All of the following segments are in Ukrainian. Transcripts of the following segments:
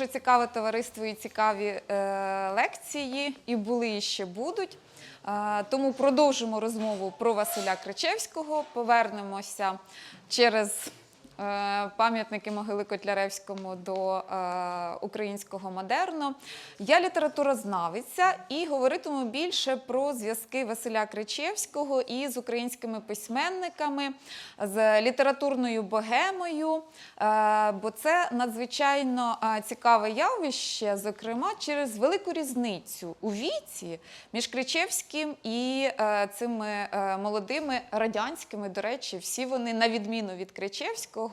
дуже цікаве товариство і цікаві е, лекції, і були і ще будуть. Е, тому продовжимо розмову про Василя Кричевського. Повернемося через пам'ятники могили Котляревському до е, українського модерну. Я літературознавиця і говоритиму більше про зв'язки Василя Кричевського із українськими письменниками, з літературною богемою, е, бо це надзвичайно е, цікаве явище, зокрема через велику різницю у віці між Кричевським і е, цими е, молодими радянськими. До речі, всі вони, на відміну від Кричевського,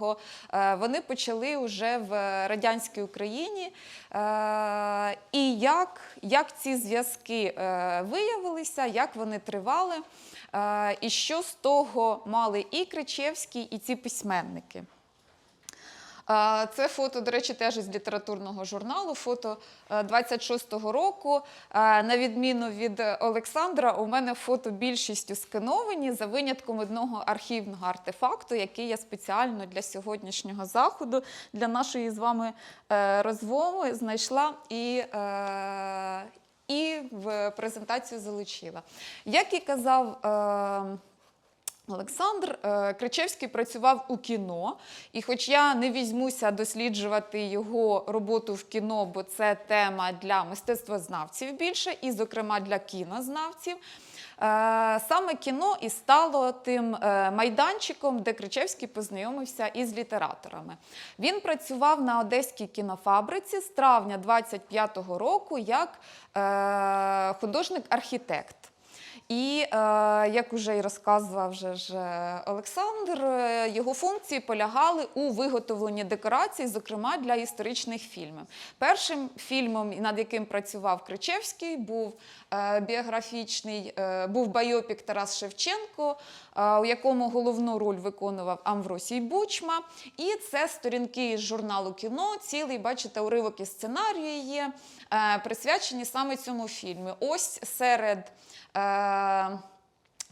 е, вони почали вже в радянській Україні. Е, І як, як ці зв'язки е, виявилися, як вони тривали, і що з того мали і Кричевський, і ці письменники. Е, Це фото, до речі, теж із літературного журналу. Фото е, 26-го року. Е, На відміну від Олександра, у мене фото більшістю скановані за винятком одного архівного артефакту, який я спеціально для сьогоднішнього заходу, для нашої з вами е, розмови знайшла і. е, І в презентацію залучила. Як і казав е, Олександр е, Кричевський працював у кіно, і хоч я не візьмуся досліджувати його роботу в кіно, бо це тема для мистецтвознавців більше, і, зокрема, для кінознавців. е, Саме кіно і стало тим е, майданчиком, де Кричевський познайомився із літераторами. Він працював на одеській кінофабриці з травня 25-го року як художник-архітект. І е, як вже і розказував вже ж е, Олександр, е, його функції полягали у виготовленні декорацій, зокрема для історичних фільмів. Першим фільмом, над яким працював Кричевський, був біографічний, був байопік Тарас Шевченко, у якому головну роль виконував Амвросій Бучма. І це сторінки із журналу кіно, цілий, бачите, уривок із сценарію є, е, присвячені саме цьому фільму. Ось серед е,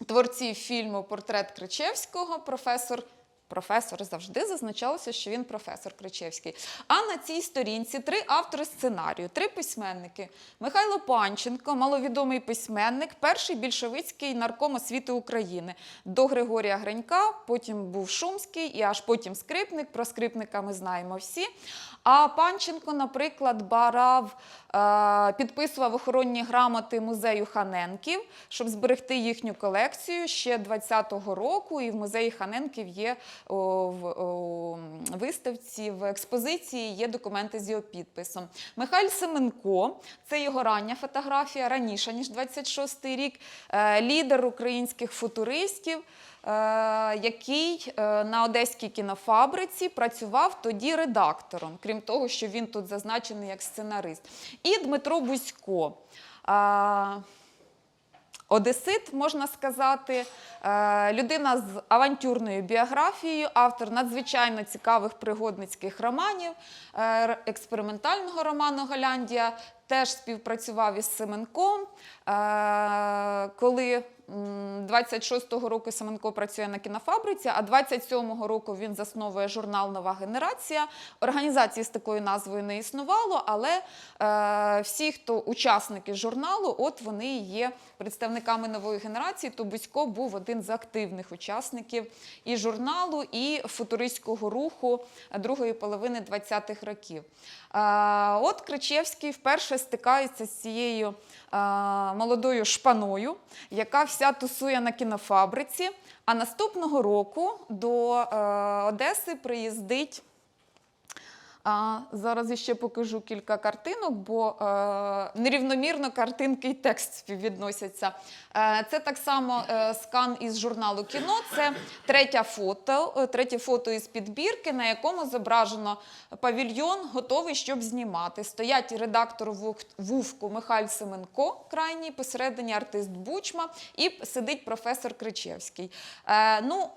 творців фільму Портрет Кричевського, професор. Професор завжди зазначалося, що він професор Кричевський. А на цій сторінці три автори сценарію, три письменники: Михайло Панченко, маловідомий письменник, перший більшовицький нарком освіти України до Григорія Гринька, потім був Шумський і аж потім скрипник. Про скрипника ми знаємо всі. А Панченко, наприклад, барав, е, підписував охоронні грамоти музею Ханенків, щоб зберегти їхню колекцію ще 20-го року. І в музеї Ханенків є в виставці, в експозиції є документи з його підписом. Михайль Семенко, це його рання фотографія, раніше ніж 26-й рік, е, лідер українських футуристів. е, Який е, на одеській кінофабриці працював тоді редактором, крім того, що він тут зазначений як сценарист. І Дмитро Бузько. Одесит, можна сказати, е, людина з авантюрною біографією, автор надзвичайно цікавих пригодницьких романів, е, експериментального роману Голяндія. теж співпрацював із Семенком. Е, Коли 26-го року Семенко працює на кінофабриці, а 27-го року він засновує журнал Нова генерація. Організації з такою назвою не існувало, але е, всі, хто учасники журналу, от вони є представниками нової генерації. То Бузько був один з активних учасників і журналу, і футуристського руху другої половини 20-х років. Е, От Кричевський вперше стикається з цією молодою шпаною, яка вся тусує на кінофабриці. А наступного року до е, Одеси приїздить. А, зараз іще покажу кілька картинок, бо е, нерівномірно картинки і текст співвідносяться. Е, це так само е, скан із журналу кіно. Це третє фото, е, третє фото із підбірки, на якому зображено павільйон, готовий, щоб знімати. Стоять редактор Вувку Михайль Семенко, крайній, посередині артист Бучма, і сидить професор Кричевський. Е, ну,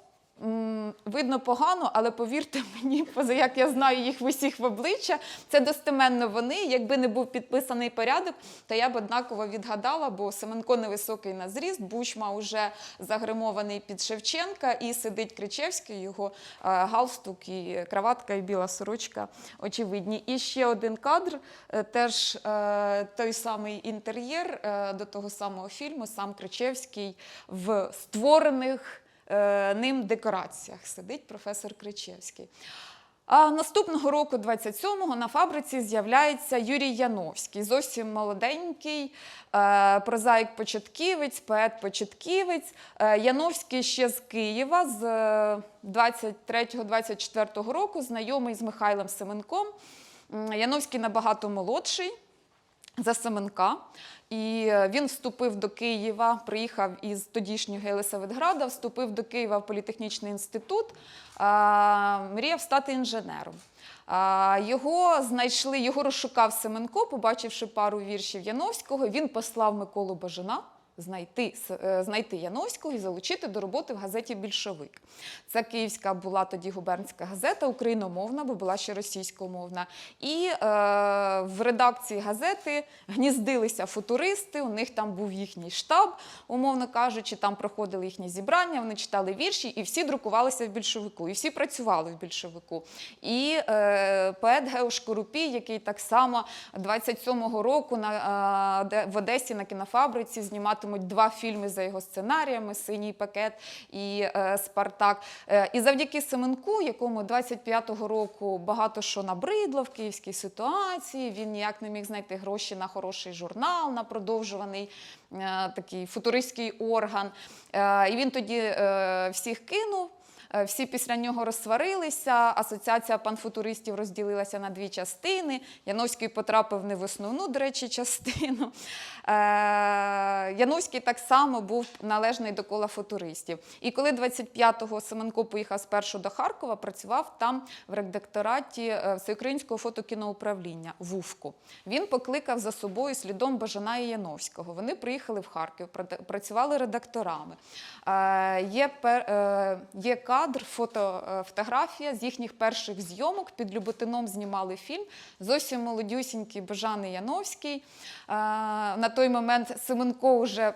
видно погано, але повірте мені, поза як я знаю їх в усіх в обличчя, це достеменно вони. Якби не був підписаний порядок, то я б однаково відгадала, бо Семенко невисокий на зріст, Бучма вже загримований під Шевченка, і сидить Кричевський, його е, галстук, і краватка, і біла сорочка очевидні. І ще один кадр, е, теж е, той самий інтер'єр до того самого фільму, сам Кричевський в створених ним декораціях сидить професор Кричевський. А наступного року, 27-го, на фабриці з'являється Юрій Яновський, зовсім молоденький, е, прозаїк-початківець, поет-початківець. Е, Яновський ще з Києва з е, 23-24 року, знайомий з Михайлом Семенком. Яновський набагато молодший за Семенка. І е, він вступив до Києва, приїхав із тодішнього Єлисаветграда, вступив до Києва в політехнічний інститут, мріяв стати інженером. Його знайшли, його розшукав Семенко, побачивши пару віршів Яновського. Він послав Миколу Бажана знайти, е, знайти Яновського і залучити до роботи в газеті Більшовик. Це київська була тоді губернська газета, україномовна, бо була ще російськомовна. І е, в редакції газети гніздилися футуристи, у них там був їхній штаб, умовно кажучи, там проходили їхні зібрання, вони читали вірші, і всі друкувалися в більшовику, і всі працювали в більшовику. І е, поет Геош Корупій, який так само 27-го року на, е, в Одесі на кінофабриці зніматимуть два фільми за його сценаріями Синій пакет і е, Спартак. Е, і завдяки Семенку, якому 25-го року багато що набридло в київській ситуації, він ніяк не міг знайти гроші на хороший журнал, на продовжуваний е, такий футуристський орган. І він тоді всіх кинув. Е, Всі після нього розсварилися. Асоціація панфутуристів розділилася на дві частини. Яновський потрапив не в основну, до речі, частину. Е, Яновський так само був належний до кола футуристів. І коли 25-го Семенко поїхав спершу до Харкова, працював там в редактораті е, Всеукраїнського фотокіноуправління ВУФКу. Він покликав за собою слідом Бажана і Яновського. Вони приїхали в Харків, працювали редакторами. Є, є кадр, фото, е, фотографія з їхніх перших зйомок. Під Люботином знімали фільм. Зовсім молодюсінький Бажан Яновський. Е, На той момент Семенко вже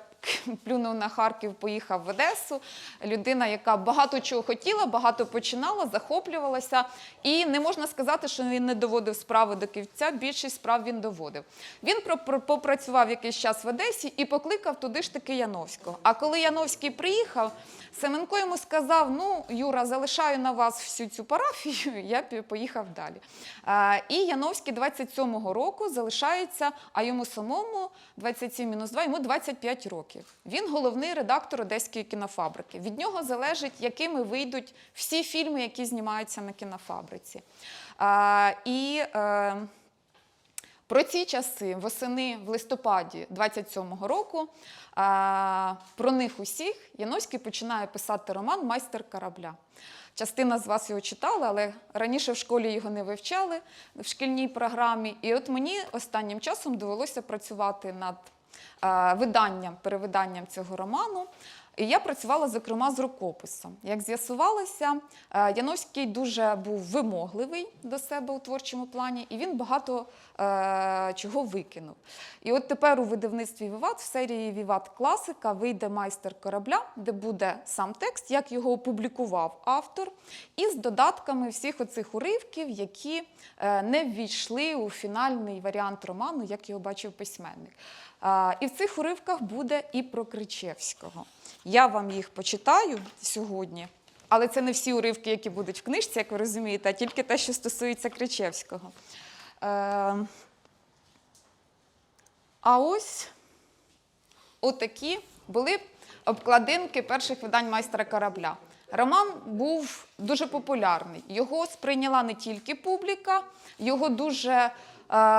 плюнув на Харків, поїхав в Одесу. Людина, яка багато чого хотіла, багато починала, захоплювалася. І не можна сказати, що він не доводив справи до кінця. Більшість справ він доводив. Він попрацював якийсь час в Одесі і покликав туди ж таки Яновського. А коли Яновський приїхав, Семенко йому сказав: Ну, Юра, залишаю на вас всю цю парафію, я поїхав далі. І Яновський 27-го року залишається, а йому самому 27 мінус 2, йому 25 років. Він головний редактор Одеської кінофабрики. Від нього залежить, якими вийдуть всі фільми, які знімаються на кінофабриці. Е, І е, про ці часи восени в листопаді 27-го року а, про них усіх Яновський починає писати роман Майстер корабля. Частина з вас його читала, але раніше в школі його не вивчали в шкільній програмі. І от мені останнім часом довелося працювати над а, виданням, перевиданням цього роману. І я працювала, зокрема, з рукописом. Як з'ясувалося, е, Яновський дуже був вимогливий до себе у творчому плані, і він багато е, чого викинув. І от тепер у видавництві Віват в серії Віват Класика вийде майстер корабля, де буде сам текст, як його опублікував автор, із додатками всіх оцих уривків, які е, не ввійшли у фінальний варіант роману, як його бачив письменник. А, І в цих уривках буде і про Кричевського. Я вам їх почитаю сьогодні, але це не всі уривки, які будуть в книжці, як ви розумієте, а тільки те, що стосується Кричевського. Е, А ось отакі були обкладинки перших видань майстра корабля. Роман був дуже популярний. Його сприйняла не тільки публіка, його дуже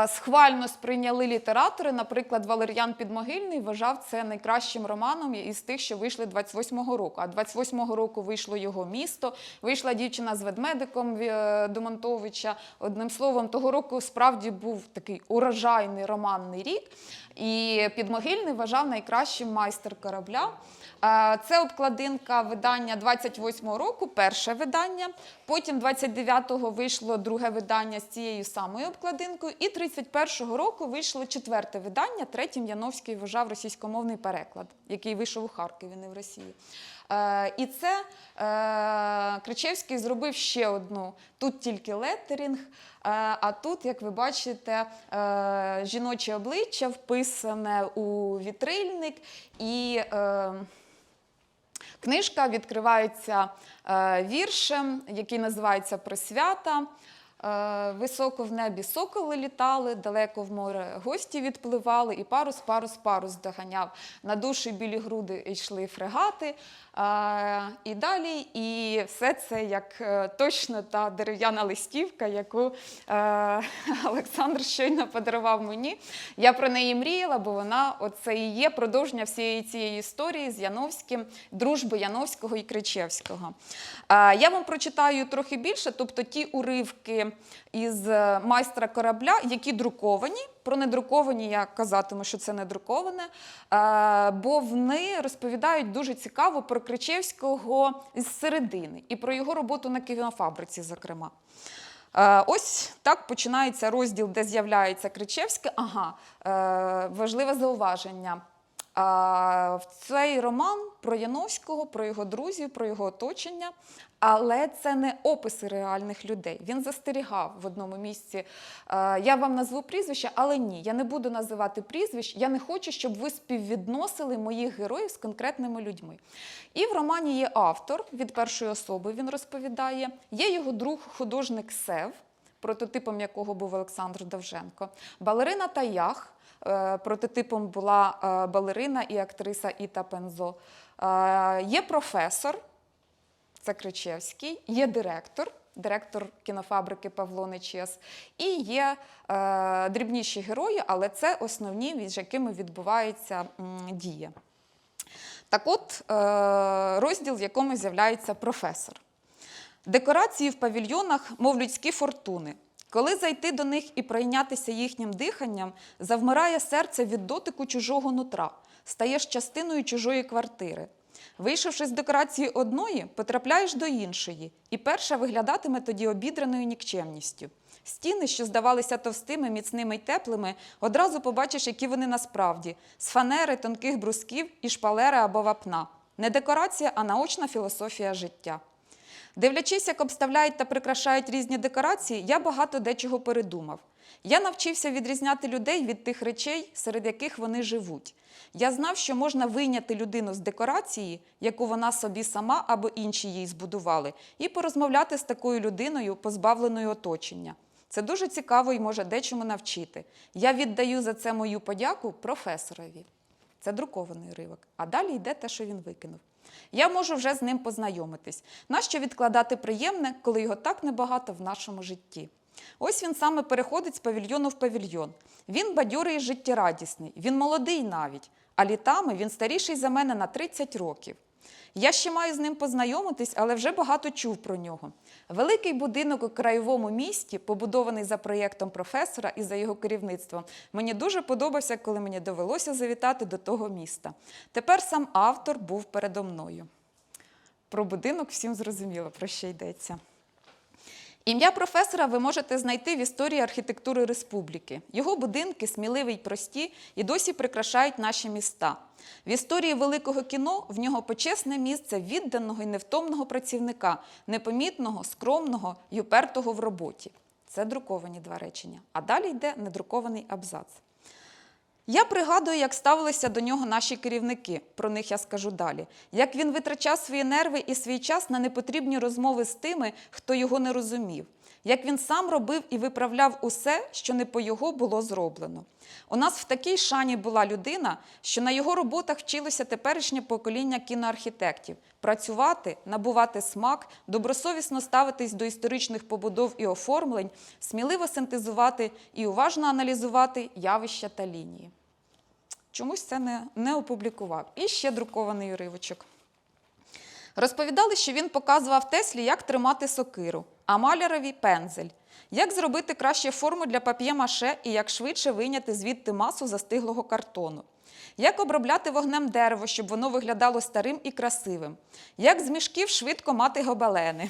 схвально сприйняли літератори. Наприклад, Валер'ян Підмогильний вважав це найкращим романом із тих, що вийшли 28-го року. А 28-го року вийшло його місто, вийшла дівчина з ведмедиком е, Домонтовича. Одним словом, того року справді був такий урожайний романний рік. І Підмогильний вважав найкращим майстер корабля. Е, Це обкладинка видання 28-го року, перше видання. Потім 29-го вийшло друге видання з цією самою обкладинкою. І 31-го року вийшло четверте видання. Третім Яновський вважав російськомовний переклад, який вийшов у Харкові, не в Росії. Е, І це е, Кричевський зробив ще одну. Тут тільки леттерінг, е, а тут, як ви бачите, е, жіноче обличчя вписане у вітрильник і. Е, Книжка відкривається е, віршем, який називається Присвята. Е, Високо в небі соколи літали, далеко в море гості відпливали, і парус, парус, парус доганяв. На душі білі груди йшли фрегати. І далі, і все це як е, точно та дерев'яна листівка, яку е, Олександр щойно подарував мені. Я про неї мріяла, бо вона оце і є продовження всієї цієї історії з Яновським, дружби Яновського і Кричевського. Я вам прочитаю трохи більше, тобто ті уривки із е, майстра корабля, які друковані. Про недруковані я казатиму, що це недруковане, е, бо вони розповідають дуже цікаво про Кричевського з середини і про його роботу на кінофабриці, зокрема. Е, Ось так починається розділ, де з'являється Кричевське. Ага, е, важливе зауваження. В цей роман про Яновського, про його друзів, про його оточення, але це не описи реальних людей. Він застерігав в одному місці. е, Я вам назву прізвище, але ні, я не буду називати прізвищ. Я не хочу, щоб ви співвідносили моїх героїв з конкретними людьми. І в романі є автор від першої особи. Він розповідає. Є його друг, художник Сев, прототипом якого був Олександр Довженко, балерина Таях. Е, Прототипом була е, балерина і актриса Іта Пензо. Е, Є професор, це Кричевський, є директор, директор кінофабрики Павло Нечес, і є дрібніші герої, але це основні, між якими відбувається дія. Так от, розділ, в якому з'являється професор. Декорації в павільйонах, мов людські фортуни. Коли зайти до них і пройнятися їхнім диханням, завмирає серце від дотику чужого нутра, стаєш частиною чужої квартири. Вийшовши з декорації одної, потрапляєш до іншої, і перша виглядатиме тоді обідреною нікчемністю. Стіни, що здавалися товстими, міцними й теплими, одразу побачиш, які вони насправді з фанери, тонких брусків і шпалери або вапна. Не декорація, а наочна філософія життя. Дивлячись, як обставляють та прикрашають різні декорації, я багато дечого передумав. Я навчився відрізняти людей від тих речей, серед яких вони живуть. Я знав, що можна вийняти людину з декорації, яку вона собі сама або інші їй збудували, і порозмовляти з такою людиною, позбавленою оточення. Це дуже цікаво і може дечому навчити. Я віддаю за це мою подяку професорові. Це друкований ривок. А далі йде те, що він викинув. Я можу вже з ним познайомитись. Нащо відкладати приємне, коли його так небагато в нашому житті? Ось він саме переходить з павільйону в павільйон. Він бадьорий і життєрадісний, він молодий навіть, а літами він старіший за мене на 30 років. Я ще маю з ним познайомитись, але вже багато чув про нього. Великий будинок у краєвому місті, побудований за проєктом професора і за його керівництвом, мені дуже подобався, коли мені довелося завітати до того міста. Тепер сам автор був передо мною. Про будинок всім зрозуміло, про що йдеться. Ім'я професора ви можете знайти в історії архітектури республіки. Його будинки сміливі й прості і досі прикрашають наші міста. В історії великого кіно в нього почесне місце відданого і невтомного працівника, непомітного, скромного й упертого в роботі. Це друковані два речення. А далі йде недрукований абзац. Я пригадую, як ставилися до нього наші керівники, про них я скажу далі. Як він витрачав свої нерви і свій час на непотрібні розмови з тими, хто його не розумів. Як він сам робив і виправляв усе, що не по його було зроблено. У нас в такій шані була людина, що на його роботах вчилося теперішнє покоління кіноархітектів працювати, набувати смак, добросовісно ставитись до історичних побудов і оформлень, сміливо синтезувати і уважно аналізувати явища та лінії. Чомусь це не, не опублікував. І ще друкований уривочок. Розповідали, що він показував Теслі, як тримати сокиру, а малярові пензель, як зробити краще форму для пап'є-маше і як швидше вийняти звідти масу застиглого картону. Як обробляти вогнем дерево, щоб воно виглядало старим і красивим, як з мішків швидко мати гобелени.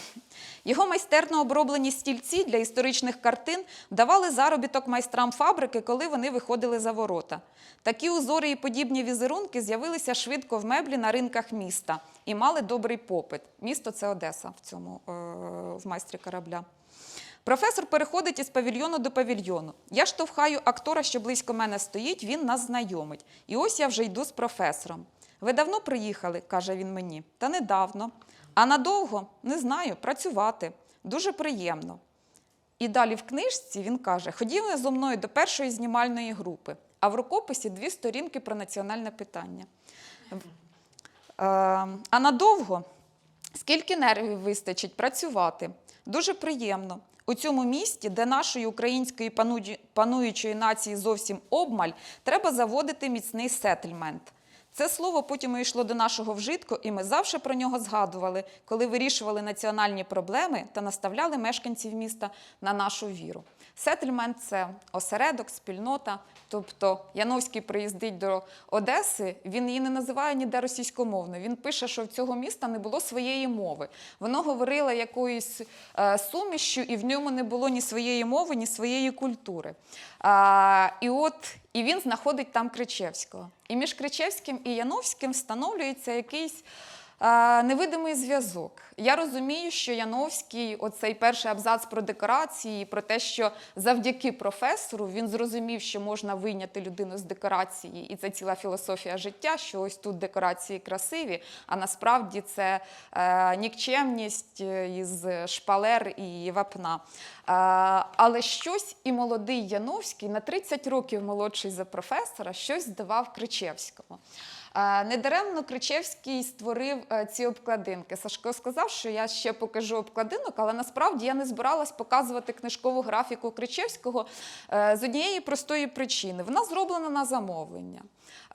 Його майстерно оброблені стільці для історичних картин давали заробіток майстрам фабрики, коли вони виходили за ворота. Такі узори і подібні візерунки з'явилися швидко в меблі на ринках міста і мали добрий попит. Місто це Одеса в цьому е, в майстрі корабля. Професор переходить із павільйону до павільйону. Я штовхаю актора, що близько мене стоїть, він нас знайомить. І ось я вже йду з професором. Ви давно приїхали, каже він мені, та недавно. А надовго не знаю, працювати. Дуже приємно. І далі в книжці він каже: ходімо зо мною до першої знімальної групи, а в рукописі дві сторінки про національне питання. Е, А надовго скільки нервів вистачить працювати? Дуже приємно. У цьому місті, де нашої української пануючої- нації зовсім обмаль, треба заводити міцний сетельмент. Це слово потім йшло до нашого вжитку, і ми завжди про нього згадували, коли вирішували національні проблеми та наставляли мешканців міста на нашу віру. Сетельмент це осередок, спільнота. Тобто Яновський приїздить до Одеси, він її не називає ніде російськомовною. Він пише, що в цього міста не було своєї мови. Воно говорило якоюсь е, сумішчю, і в ньому не було ні своєї мови, ні своєї культури. А, і от і він знаходить там Кричевського. І між Кричевським і Яновським встановлюється якийсь невидимий зв'язок. Я розумію, що Яновський, оцей перший абзац про декорації, про те, що завдяки професору він зрозумів, що можна вийняти людину з декорації, і це ціла філософія життя, що ось тут декорації красиві, а насправді це е, нікчемність е, із шпалер і вапна. Е, але щось і молодий Яновський, на 30 років молодший за професора, щось здавав Кричевському. Е, Недаремно Кричевський створив е, ці обкладинки. Сашко сказав, що я ще покажу обкладинок, але насправді я не збиралась показувати книжкову графіку Кричевського е, з однієї простої причини. Вона зроблена на замовлення.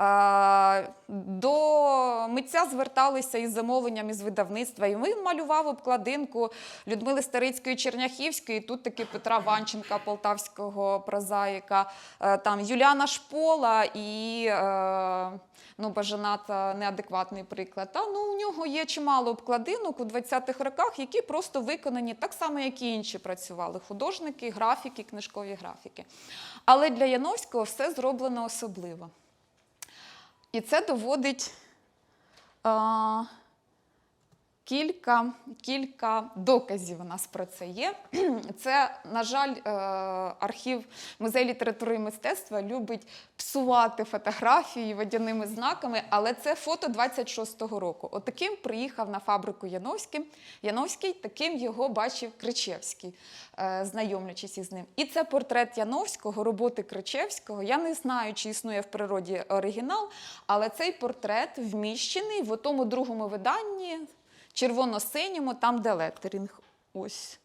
Е, До митця зверталися із замовленням із видавництва, і він малював обкладинку Людмили Старицької Черняхівської, тут таки Петра Ванченка, полтавського прозаїка, е, там Юліана Шпола і е, ну, Бажаната неадекватний приклад. Та, ну, у нього є чимало обкладинок у 20-х роках, які просто виконані так само, як і інші працювали художники, графіки, книжкові графіки. Але для Яновського все зроблено особливо. І це доводить кілька, кілька доказів у нас про це є. Це, на жаль, е, архів музей літератури і мистецтва любить псувати фотографії водяними знаками, але це фото 26-го року. Отаким приїхав на фабрику Яновський. Яновський, таким його бачив Кричевський, е, знайомлячись із ним. І це портрет Яновського, роботи Кричевського. Я не знаю, чи існує в природі оригінал, але цей портрет вміщений в тому другому виданні, червоно-синьому, там де леттерінг. Ось.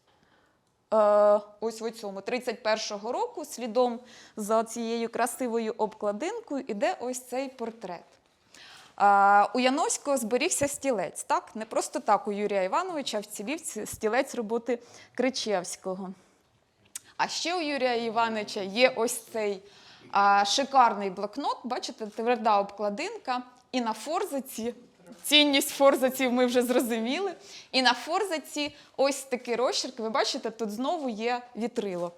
Е, ось в цьому 31-го року, слідом за цією красивою обкладинкою, іде ось цей портрет. Е, у Яновського зберігся стілець. Так? Не просто так у Юрія Івановича вцілів ці- стілець роботи Кричевського. А ще у Юрія Івановича є ось цей а, шикарний блокнот, бачите, тверда обкладинка, і на форзаці. Цінність форзаців ми вже зрозуміли. І на форзаці ось такий розчерк. Ви бачите, тут знову є вітрило.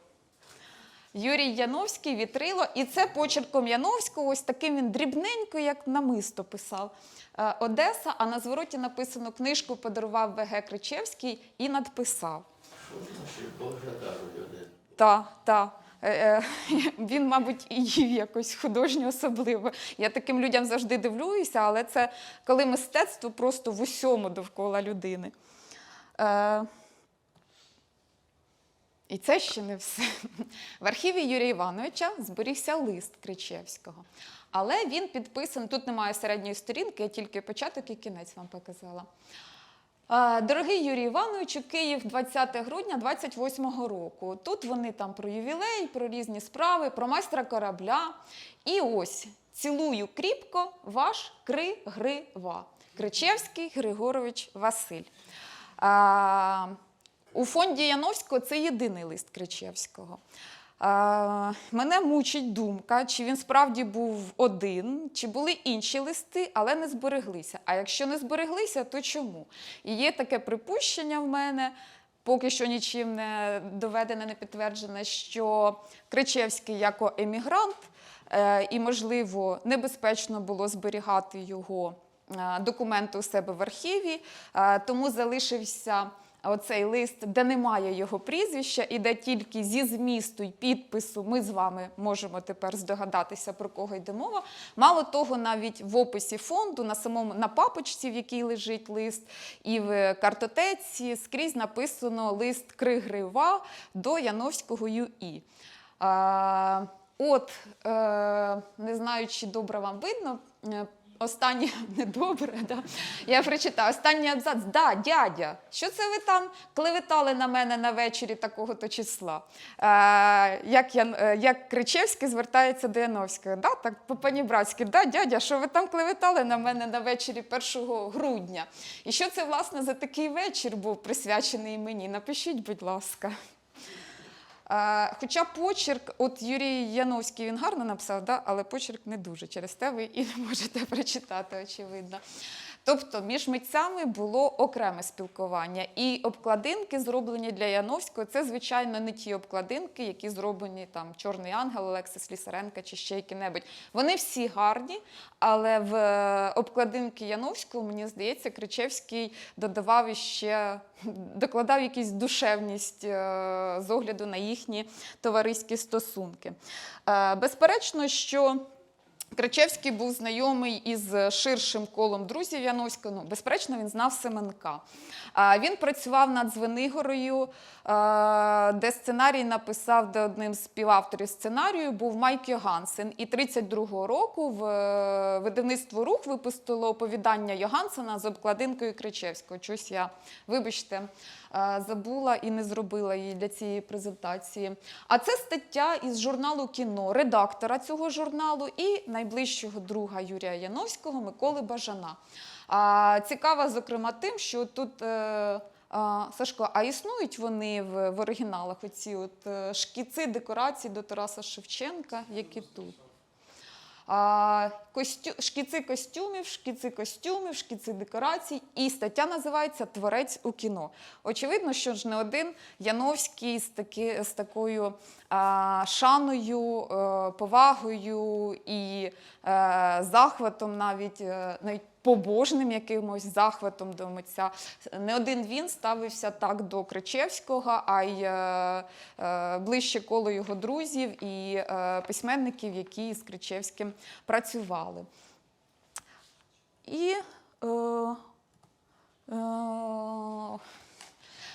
Юрій Яновський вітрило, і це почерком Яновського, ось таким він дрібненько, як намисто писав. Е, Одеса, а на звороті написано книжку подарував ВГ Кричевський і надписав. Та, та. Е, е, Він, мабуть, і їв якось художньо особливо. Я таким людям завжди дивлюся, але це коли мистецтво просто в усьому довкола людини. Е, І це ще не все. В архіві Юрія Івановича зберігся лист Кричевського. Але він підписаний, тут немає середньої сторінки, я тільки початок і кінець вам показала. Дорогий Юрій Івановичу, Київ, 20 грудня 28-го року. Тут вони там про ювілей, про різні справи, про майстра корабля. І ось цілую кріпко ваш Кригрива. Кричевський Григорович Василь. А, у фонді Яновського це єдиний лист Кричевського. Мене мучить думка, чи він справді був один, чи були інші листи, але не збереглися. А якщо не збереглися, то чому? І є таке припущення в мене. Поки що нічим не доведене, не підтверджене, що Кричевський як емігрант, е, і, можливо, небезпечно було зберігати його е, документи у себе в архіві, е, тому залишився оцей лист, де немає його прізвища, і де тільки зі змісту й підпису ми з вами можемо тепер здогадатися, про кого йде мова. Мало того, навіть в описі фонду, на самому на папочці, в якій лежить лист, і в картотеці скрізь написано лист Кригрива до Яновського ЮІ. От, е, не знаю, чи добре вам видно. Останнє недобре, да? я прочитаю. Останній абзац. Да, дядя, що це ви там клеветали на мене на вечорі такого-то числа? Е, як, я, е, як Кричевський звертається до Яновського. Да? Так, по панібратськи, да, дядя, що ви там клеветали на мене на вечорі 1 грудня? І що це, власне, за такий вечір був присвячений мені? Напишіть, будь ласка. Хоча почерк, от Юрій Яновський він гарно написав, да? але почерк не дуже. Через те ви і не можете прочитати, очевидно. Тобто між митцями було окреме спілкування. І обкладинки, зроблені для Яновського, це, звичайно, не ті обкладинки, які зроблені там Чорний ангел, Олексис Лісаренка чи ще які-небудь. Вони всі гарні, але в е, обкладинки Яновського, мені здається, Кричевський додавав іще, докладав якусь душевність е, з огляду на їхні товариські стосунки. Е, Безперечно, що Кричевський був знайомий із ширшим колом друзів Яновського. Ну, безперечно, він знав Семенка. Він працював над Звенигорою, де сценарій написав, де одним з співавторів сценарію був Майк Йогансен. І 32-го року в е, видавництво рух випустило оповідання Йогансена з обкладинкою Кричевського. Чось я, вибачте, забула і не зробила її для цієї презентації. А це стаття із журналу кіно, редактора цього журналу і найближчого друга Юрія Яновського Миколи Бажана. Цікава, зокрема, тим, що тут. е, Сашко, а існують вони в, в оригіналах оці от е, шкіци декорацій до Тараса Шевченка, які тут? Костю... Шкіци костюмів, шкіци костюмів, шкіци декорацій. І стаття називається Творець у кіно. Очевидно, що ж не один Яновський з, таки... з такою а, шаною, а, повагою і а, захватом, навіть, е, навіть побожним якимось захватом до митця. Не один він ставився так до Кричевського, а й е, е, ближче коло його друзів і е, письменників, які з Кричевським працювали. І е, е,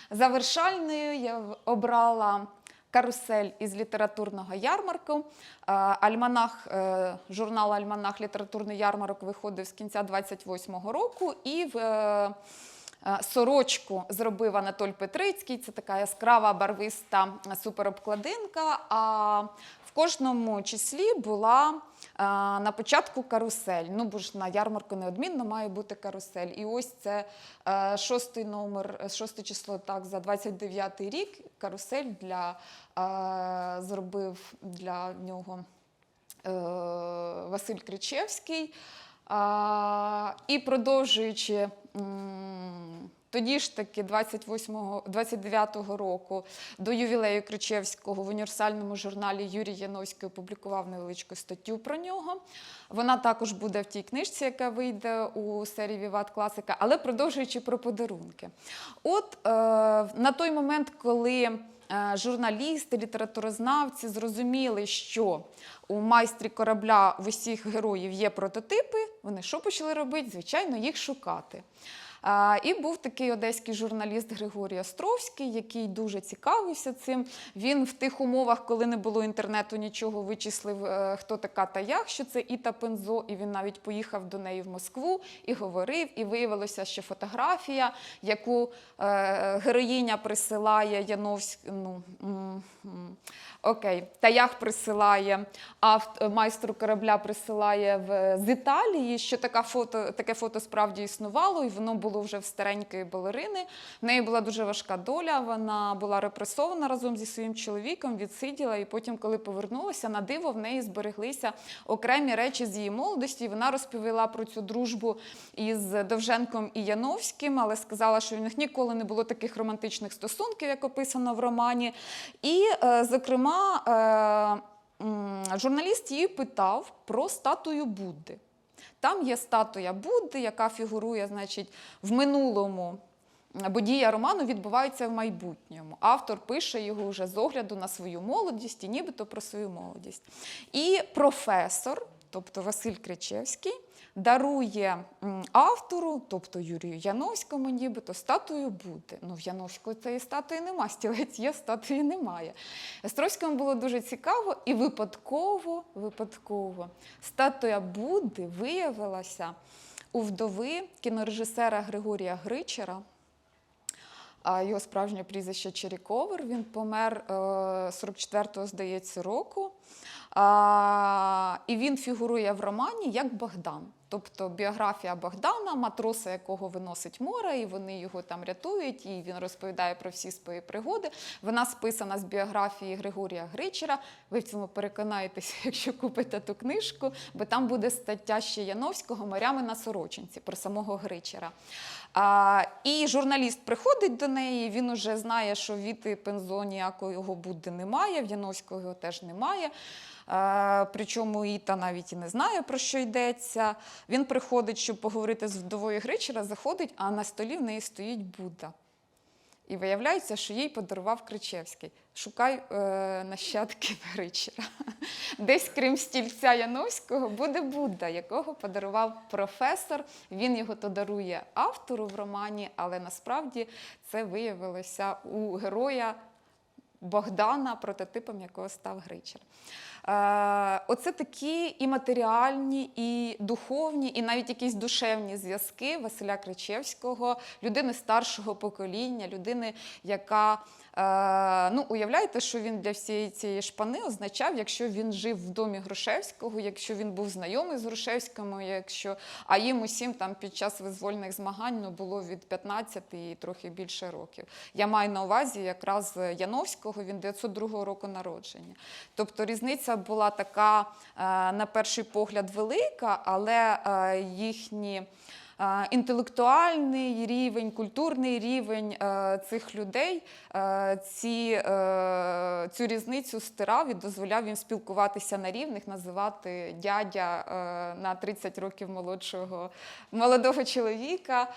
завершальною я обрала карусель із літературного ярмарку. Альманах, е, журнал Альманах літературний ярмарок виходив з кінця 28-го року. І в е, сорочку зробив Анатоль Петрицький. Це така яскрава барвиста суперобкладинка. А в кожному числі була е, на початку карусель. Ну, бо ж на ярмарку неодмінно має бути карусель. І ось це е, шостий номер, е, шосте число так, за 29 й рік. Карусель для, е, зробив для нього е, Василь Кричевський. І продовжуючи тоді ж таки 28-го 29-го року до ювілею Кричевського в універсальному журналі Юрій Яновський опублікував невеличку статтю про нього. Вона також буде в тій книжці, яка вийде у серії Віват Класика, але продовжуючи про подарунки. От е, на той момент, коли е, журналісти, літературознавці зрозуміли, що у майстрі корабля в усіх героїв є прототипи, вони що почали робити? Звичайно, їх шукати. І був такий одеський журналіст Григорій Островський, який дуже цікавився цим. Він в тих умовах, коли не було інтернету, нічого вичислив, е, хто така та як, що це Іта Пензо, і він навіть поїхав до неї в Москву і говорив. І виявилося, що фотографія, яку е, героїня присилає Яновськ, ну, окей, Таях присилає, авт, майстру корабля присилає в, з Італії, що така фото, таке фото справді існувало, і воно було вже в старенької балерини. В неї була дуже важка доля. Вона була репресована разом зі своїм чоловіком, відсиділа, і потім, коли повернулася, на диво в неї збереглися окремі речі з її молодості. Вона розповіла про цю дружбу із Довженком і Яновським, але сказала, що в них ніколи не було таких романтичних стосунків, як описано в романі. І, е, зокрема, е, журналіст її питав про статую Будди. Там є статуя Будди, яка фігурує, значить, в минулому. Бо дія роману відбувається в майбутньому. Автор пише його вже з огляду на свою молодість і нібито про свою молодість. І професор, тобто Василь Кричевський, дарує автору, тобто Юрію Яновському, нібито статую Будди. Ну, в Яновського цієї статуї нема, стілець є, статуї немає. Островському було дуже цікаво і випадково, випадково статуя Будди виявилася у вдови кінорежисера Григорія Гричера. А його справжнє прізвище Черіковер. Він помер е, 44-го, здається, року. І він фігурує в романі як Богдан. Тобто біографія Богдана, матроса, якого виносить море, і вони його там рятують, і він розповідає про всі свої пригоди. Вона списана з біографії Григорія Гричера. Ви в цьому переконаєтеся, якщо купите ту книжку, бо там буде стаття ще Яновського морями на сорочинці про самого Гричера. А, і журналіст приходить до неї, він уже знає, що Віти Пензо ніякого його Будди немає, в Яновського його теж немає. Е, Причому Іта навіть і не знає, про що йдеться. Він приходить, щоб поговорити з вдовою Гричера, заходить, а на столі в неї стоїть Будда. І виявляється, що їй подарував Кричевський. Шукай е, нащадків Гричера. Десь, крім стільця Яновського, буде Будда, якого подарував професор. Він його то дарує автору в романі, але насправді це виявилося у героя Богдана, прототипом якого став Гричер. Е, Оце такі і матеріальні, і духовні, і навіть якісь душевні зв'язки Василя Кричевського, людини старшого покоління, людини, яка е, ну, уявляєте, що він для всієї цієї шпани означав, якщо він жив в домі Грушевського, якщо він був знайомий з Грушевським, якщо а їм усім там під час визвольних змагань ну, було від 15 і трохи більше років. Я маю на увазі якраз Яновського, він 902 року народження. Тобто різниця була така, е, на перший погляд, велика, але е, їхні. Інтелектуальний рівень, культурний рівень е, цих людей е, ці, е, цю різницю стирав і дозволяв їм спілкуватися на рівних, називати дядя на 30 років молодшого молодого чоловіка.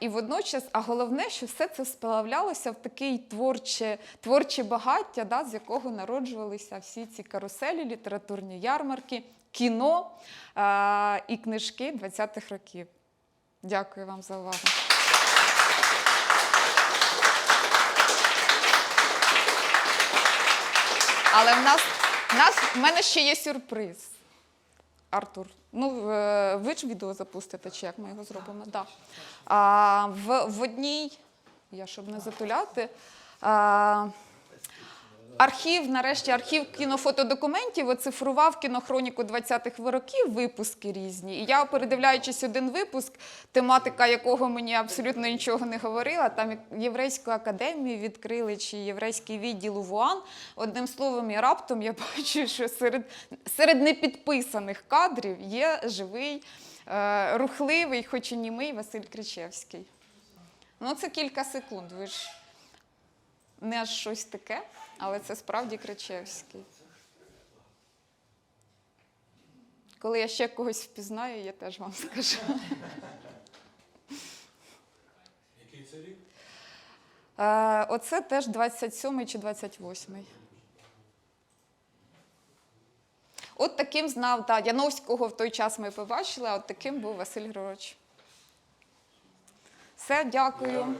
І водночас, а головне, що все це сплавлялося в такий творче, творче багаття, да, з якого народжувалися всі ці каруселі, літературні ярмарки, кіно і книжки 20-х років. Дякую вам за увагу. Але в нас, в нас в мене ще є сюрприз. Артур. Ну, е, ви ж відео запустите, чи як ми його зробимо? Да. А, в, в одній, я щоб не затуляти. А, Архів, нарешті, архів кінофотодокументів оцифрував кінохроніку 20-х років, випуски різні. І я, передивляючись один випуск, тематика якого мені абсолютно нічого не говорила, там єврейську академію відкрили чи єврейський відділ у ВУАН. Одним словом, і раптом я бачу, що серед, серед непідписаних кадрів є живий, е, рухливий, хоч і німий Василь Кричевський. Ну, це кілька секунд. Ви ж не аж щось таке, але це справді Кричевський. Коли я ще когось впізнаю, я теж вам скажу. Який це рік? Е, Оце теж 27 чи 28. От таким знав, так, Яновського в той час ми побачили, а от таким був Василь Григорович. Все, дякую.